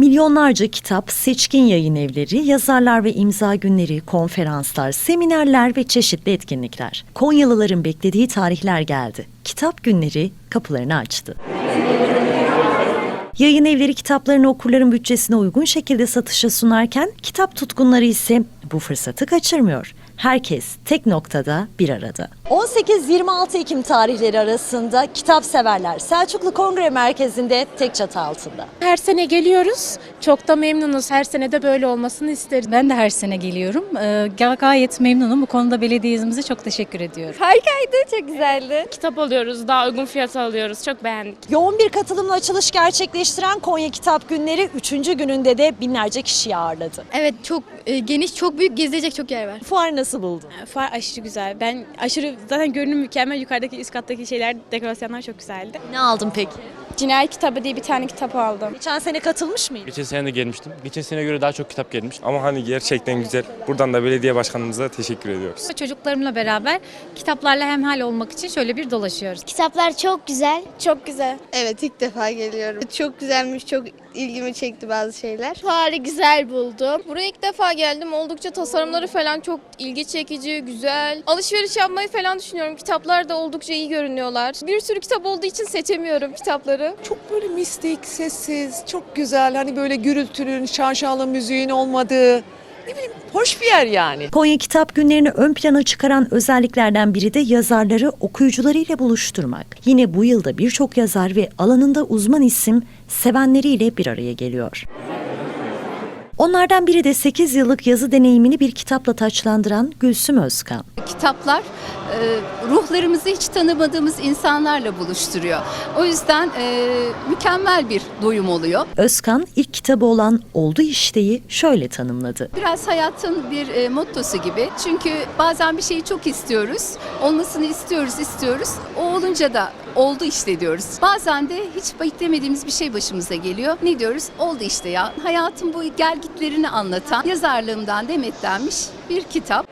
Milyonlarca kitap, seçkin yayın evleri, yazarlar ve imza günleri, konferanslar, seminerler ve çeşitli etkinlikler. Konyalıların beklediği tarihler geldi. Kitap günleri kapılarını açtı. Yayın evleri kitaplarını okurların bütçesine uygun şekilde satışa sunarken kitap tutkunları ise bu fırsatı kaçırmıyor. Herkes tek noktada bir arada. 18-26 Ekim tarihleri arasında kitap severler Selçuklu Kongre Merkezi'nde tek çatı altında. Her sene geliyoruz. Çok da memnunuz. Her sene de böyle olmasını isteriz. Ben de her sene geliyorum. Ee, ga- gayet memnunum. Bu konuda belediyemize çok teşekkür ediyorum. Harikaydı, çok güzeldi. Kitap alıyoruz, daha uygun fiyata alıyoruz. Çok beğendik. Yoğun bir katılımla açılış gerçekleştiren Konya Kitap Günleri 3. gününde de binlerce kişiyi ağırladı. Evet, çok e, geniş, çok büyük, gezilecek çok yer var. Fuar nasıl buldun? Far aşırı güzel. Ben aşırı zaten görünüm mükemmel. Yukarıdaki üst kattaki şeyler, dekorasyonlar çok güzeldi. Ne aldın peki? Cinayet kitabı diye bir tane kitap aldım. Geçen sene katılmış mıydın? Geçen sene de gelmiştim. Geçen seneye göre daha çok kitap gelmiş. Ama hani gerçekten güzel. Buradan da belediye başkanımıza teşekkür ediyoruz. Çocuklarımla beraber kitaplarla hemhal olmak için şöyle bir dolaşıyoruz. Kitaplar çok güzel. Çok güzel. Evet ilk defa geliyorum. Çok güzelmiş, çok ilgimi çekti bazı şeyler. Fuarı güzel buldum. Buraya ilk defa geldim. Oldukça tasarımları falan çok ilgi çekici, güzel. Alışveriş yapmayı falan düşünüyorum. Kitaplar da oldukça iyi görünüyorlar. Bir sürü kitap olduğu için seçemiyorum kitapları. Çok böyle mistik, sessiz, çok güzel. Hani böyle gürültünün, şanşalı müziğin olmadığı, ne bileyim hoş bir yer yani. Konya Kitap Günlerini ön plana çıkaran özelliklerden biri de yazarları okuyucularıyla buluşturmak. Yine bu yılda birçok yazar ve alanında uzman isim sevenleriyle bir araya geliyor. Onlardan biri de 8 yıllık yazı deneyimini bir kitapla taçlandıran Gülsüm Özkan. kitaplar e, ruhlarımızı hiç tanımadığımız insanlarla buluşturuyor. O yüzden e, mükemmel bir doyum oluyor. Özkan ilk kitabı olan Oldu İşte'yi şöyle tanımladı. Biraz hayatın bir e, mottosu gibi. Çünkü bazen bir şeyi çok istiyoruz. Olmasını istiyoruz, istiyoruz. O olunca da oldu işte diyoruz. Bazen de hiç beklemediğimiz bir şey başımıza geliyor. Ne diyoruz? Oldu işte ya. Hayatın bu gelgitlerini anlatan yazarlığımdan demetlenmiş bir kitap.